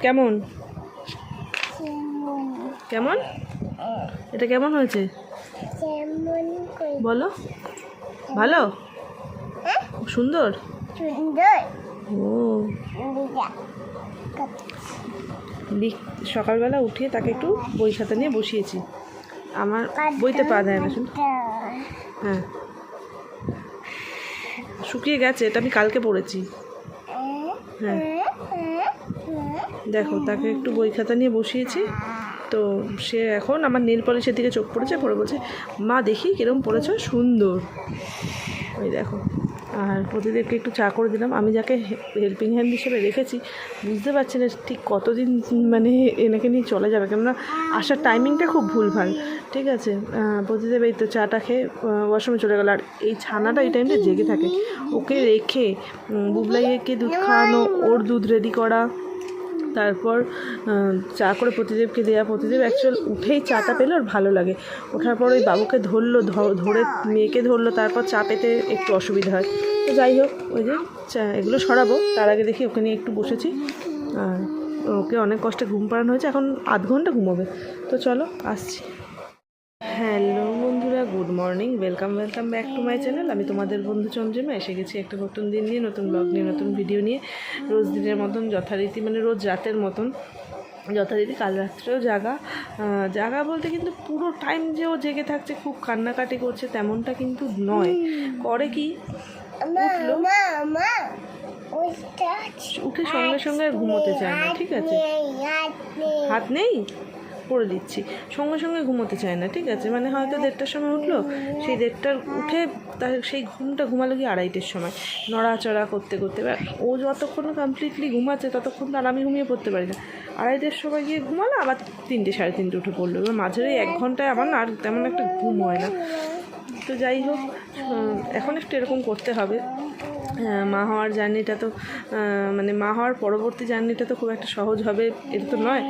কেমন? কেমন? এটা কেমন হয়েছে? বলো। ভালো? খুব সুন্দর? ও। সকালবেলা উঠে তাকে একটু বই খাতা নিয়ে বসিয়েছি। আমার বইতে পা দেয় না শুধু। হ্যাঁ। শুকিয়ে গেছে এটা আমি কালকে পড়েছি। হ্যাঁ। দেখো, তাকে একটু বই খাতা নিয়ে বসিয়েছি। তো সে এখন আমার নীল পলিশের দিকে চোখ পড়েছে, পরে বলছে, মা, দেখি কিরম পড়েছ, সুন্দর। ওই দেখো। আর প্রতিদেবকে একটু চা করে দিলাম। আমি যাকে হেল্পিং হ্যান্ড হিসেবে রেখেছি, বুঝতে পারছি না ঠিক কতদিন মানে এনাকে নিয়ে চলে যাবে। কেননা আসার টাইমিংটা খুব ভুলভাল। ঠিক আছে? প্রতিদেব এই তো চাটা খেয়ে ওয়াশরুমে চলে গেল। আর এই ছানাটা এই টাইমটা জেগে থাকে। ওকে রেখে বুবলাইকে দুধ খাওয়ানো, ওর দুধ রেডি করা তারপর চা করে প্রতিদেবকে দেওয়া প্রতিদেব অ্যাকচুয়াল উঠেই চাটা পেলে ওর ভালো লাগে। ওঠার পর ওই বাবুকে ধরলো ধরে মেয়েকে ধরলো, তারপর চা পেতে একটু অসুবিধা হয়। তো যাই হোক, ওই যে চা এগুলো সরাবো, তার আগে দেখি ওকে নিয়ে একটু বসেছি। আর ওকে অনেক কষ্টে ঘুম পাড়ানো হয়েছে, এখন আধ ঘণ্টা ঘুমাবে। তো চলো, আসছি। Morning welcome welcome back to my channel আমি তোমাদের বন্ধু চন্দ্রিমা এসে গেছি একটা নতুন দিন নিয়ে নতুন ব্লগ নিয়ে নতুন ভিডিও নিয়ে। রোজ দিনের মতন যথারীতি মানে রোজ রাতের মতন যথারীতি কাল রাত্রেও জাগা। জাগা বলতে কিন্তু পুরো টাইম যে ও জেগে থাকছে খুব কান্নাকাটি করছে তেমনটা কিন্তু নয়। করে কি? উঠল। উঠে সঙ্গে সঙ্গে ঘুমোতে চায় না ঠিক আছে? হাত নেই? করে দিচ্ছি। সঙ্গে সঙ্গে ঘুমোতে চায় না, ঠিক আছে? মানে হয়তো দেড়টার সময় উঠল, সেই দেড়টার উঠে তার সেই ঘুমটা ঘুমালো কি আড়াইটের সময়। নড়াচড়া করতে করতে, এবার ও যতক্ষণ কমপ্লিটলি ঘুমাচ্ছে ততক্ষণ তো আর আমি ঘুমিয়ে পড়তে পারি না। আড়াইটের সময় গিয়ে ঘুমালো, আবার তিনটে, সাড়ে তিনটে উঠে পড়ল। এবার মাঝের এক ঘন্টায় আমার আর তেমন একটা ঘুম হয় না। তো যাই হোক এখন একটু এরকম করতে হবে। মা হওয়ার জার্নিটা তো মানে মা হওয়ার পরবর্তী জার্নিটা তো খুব একটা সহজ হবে, এটা তো নয়।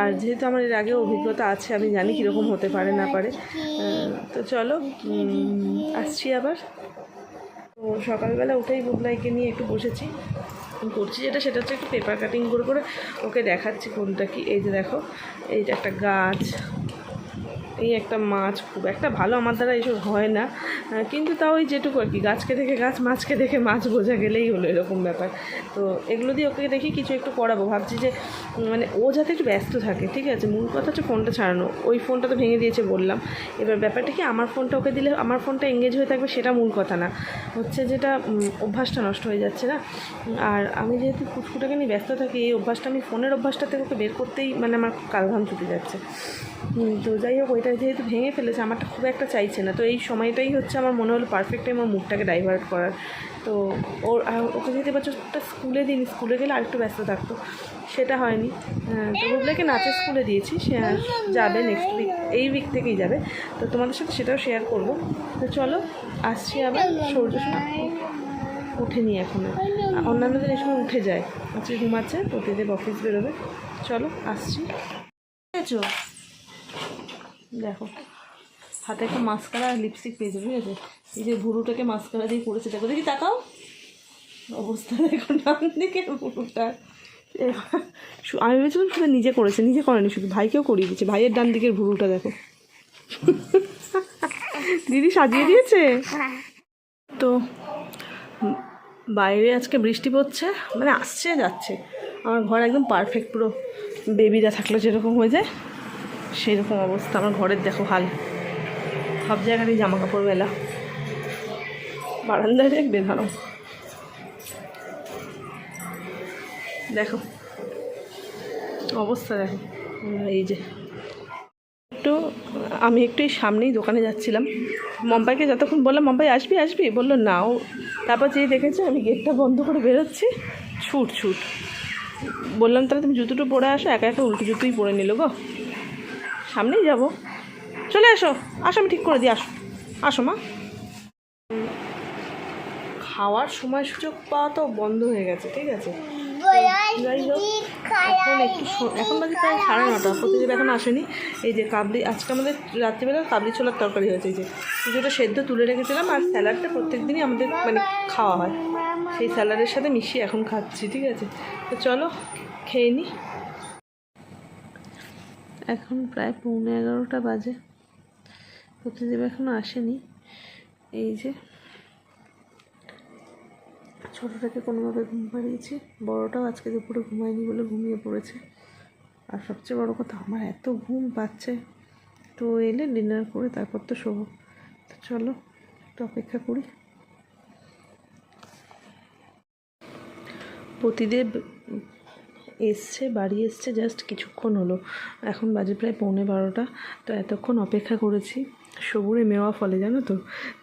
আর যেহেতু আমার এর আগে অভিজ্ঞতা আছে, আমি জানি কীরকম হতে পারে, না পারে। তো চলো আসছি আবার। তো সকালবেলা উঠেই বুবলাইকে নিয়ে একটু বসেছি। করছি যেটা, সেটা হচ্ছে একটু পেপার কাটিং করে করে ওকে দেখাচ্ছি কোনটা কি। এই যে দেখো, এই যে একটা গাছ। এই একটা মাছ খুব, একটা ভালো আমার দ্বারা এসব হয় না। কিন্তু তাও ওই যেটুকু আর কি, গাছকে দেখে গাছ, মাছকে দেখে মাছ বোঝা গেলেই হলো এরকম ব্যাপার। তো এগুলো দিয়ে ওকে দেখি কিছু একটু করাবো ভাবছি যে মানে ও যাতে একটু ব্যস্ত থাকে, ঠিক আছে? মূল কথা হচ্ছে ফোনটা ছাড়ানো। ওই ফোনটা তো ভেঙে দিয়েছে বললাম। এবার ব্যাপারটা কি, আমার ফোনটা ওকে দিলে, আমার ফোনটা এঙ্গেজ হয়ে থাকবে সেটা মূল কথা না। হচ্ছে যেটা অভ্যাসটা নষ্ট হয়ে যাচ্ছে না? আর আমি যেহেতু ফুটফুটাকে নিয়ে ব্যস্ত থাকি, এই অভ্যাসটা আমি ফোনের অভ্যাসটা থেকে ওকে বের করতেই মানে আমার কালঘাম ছুটে যাচ্ছে। তো যাই হোক, ওইটা যেহেতু ভেঙে ফেলেছে আমারটা খুব একটা চাইছে না। তো এই সময়টাই হচ্ছে আমার মনে হলো পারফেক্ট টাইম আমার মুখটাকে ডাইভার্ট করার। তো ওর ওকে যেহেতু একটা স্কুলে দিন স্কুলে গেলে আরেকটু ব্যস্ত থাকতো সেটা হয়নি। হ্যাঁ, তো বুবলাকে নাচের স্কুলে দিয়েছি সে যাবে নেক্সট উইক এই উইক থেকেই যাবে। তো তোমাদের সাথে সেটাও শেয়ার করব। তো চলো আসছি আবার সূর্য উঠেনি এখনও অন্যান্য দিন এই সময় উঠে যায়। আজকে ঘুমাচ্ছে প্রতিদেব অফিস বেরোবে। চলো আসছি। পেয়েছ দেখো, হাতে একটা মাস্কারা আর লিপস্টিক পেয়েছে ঠিক আছে? এই যে ভুরুটাকে মাস্কারা দিয়ে করেছে দেখো, দেখি তাকাও। অবস্থা দেখো ডান দিকে ভুরুটা। এবার শু- আমি ভেবেছিলাম শুধু নিজে করেছে, নিজে করেনি, শুধু ভাইকেও করিয়ে দিয়েছে, ভাইয়ের ডান দিকের ভুরুটা, দেখো। দিদি সাজিয়ে দিয়েছে? তো, বাইরে আজকে বৃষ্টি পড়ছে মানে আসছে, যাচ্ছে। আমার ঘর একদম পারফেক্ট পুরো বেবিরা থাকলে যেরকম হয়ে যায় সেরকম অবস্থা, আমার ঘরের দেখো হাল। সব জায়গাতেই জামা কাপড় মেলা। বারান্দায় দেখ বেঁধানো। দেখো। অবস্থা দেখো। এই যে। একটু, আমি একটু এই সামনেই দোকানে যাচ্ছিলাম। মম্পাইকে যতক্ষণ বললাম মম্পাই আসবি আসবি? বলল, না। ও তারপর যেই দেখেছে, আমি গেটটা বন্ধ করে বেরোচ্ছি। ছুট ছুট। বললাম, তাহলে তুমি জুতোটা পরে আসো, একা একা উল্টো জুতোই পরে নিল গো। সামনেই যাব। চলে আসো আসো, আমি ঠিক করে দিই আসো। আসো মা। খাওয়ার সময় সুযোগ পাওয়া তো বন্ধ হয়ে গেছে, ঠিক আছে? যাই হোক, এখন একটু এখন বাজে প্রায় সাড়ে নটা। প্রতিদিন এখন আসেনি। এই যে কাবলি, আজকে আমাদের রাত্রিবেলা কাবলি ছোলার তরকারি হয়েছে, এই যে। কিছুটা সেদ্ধ তুলে রেখেছিলাম আর স্যালাডটা প্রত্যেক দিনই আমাদের মানে খাওয়া হয়। সেই স্যালাডের সাথে মিশিয়ে এখন খাচ্ছি, ঠিক আছে? তো চলো, খেয়ে নিই এখন প্রায় পৌনে এগারোটা বাজে। প্রতিদেব এখনও আসেনি। এই যে ছোটোটাকে কোনোভাবে ঘুম পাড়িয়েছি। বড়টাও আজকে দুপুরে ঘুমায়নি বলে ঘুমিয়ে পড়েছে। আর সবচেয়ে বড় কথা, আমার এত ঘুম পাচ্ছে। তো এলে ডিনার করে তারপর তো শোবো। তো চলো, একটু অপেক্ষা করি। প্রতিদেব এসছে বাড়ি এসছে জাস্ট কিছুক্ষণ হলো। এখন বাজে প্রায় পৌনে বারোটা তো এতক্ষণ অপেক্ষা করেছি। সবুরে মেওয়া ফলে জানো তো?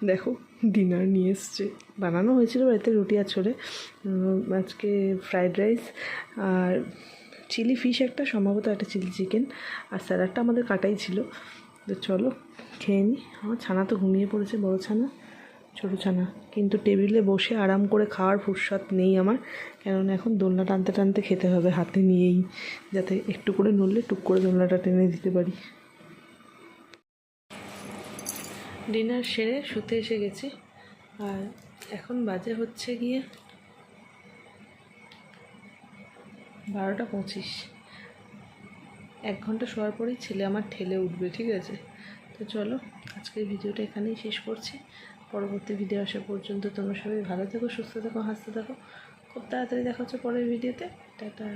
দেখো ডিনার নিয়ে এসছে। বানানো হয়েছিল বাড়িতে রুটি উম, আজকে ফ্রাইড রাইস আর চিলি ফিশ একটা সম্ভবত একটা চিলি চিকেন আর স্যালাডটা আমাদের কাটাই ছিল। তো চলো খেয়ে নিই আমার ছানা তো ঘুমিয়ে পড়েছে বড় ছানা। ছোটো ছানা কিন্তু টেবিলে বসে আরাম করে খাওয়ার ফুরসত নেই আমার। কেননা এখন দোলনা টানতে টানতে খেতে হবে হাতে নিয়েই, যাতে একটু করে নড়লে টুক করে দোলনাটা টেনে দিতে পারি। ডিনার সেরে শুতে এসে গেছি। আর এখন বাজে হচ্ছে গিয়ে বারোটা পঁচিশ। এক ঘণ্টা শোয়ার পরেই ছেলে আমার ঠেলে উঠবে, ঠিক আছে? তো চলো, আজকের ভিডিওটা এখানেই শেষ করছি। পরবর্তী ভিডিও আসা পর্যন্ত তোমরা সবাই ভালো থেকো, সুস্থ থেকো, হাসতে থাকো। খুব তাড়াতাড়ি দেখা হচ্ছে পরের ভিডিওতে টাটা।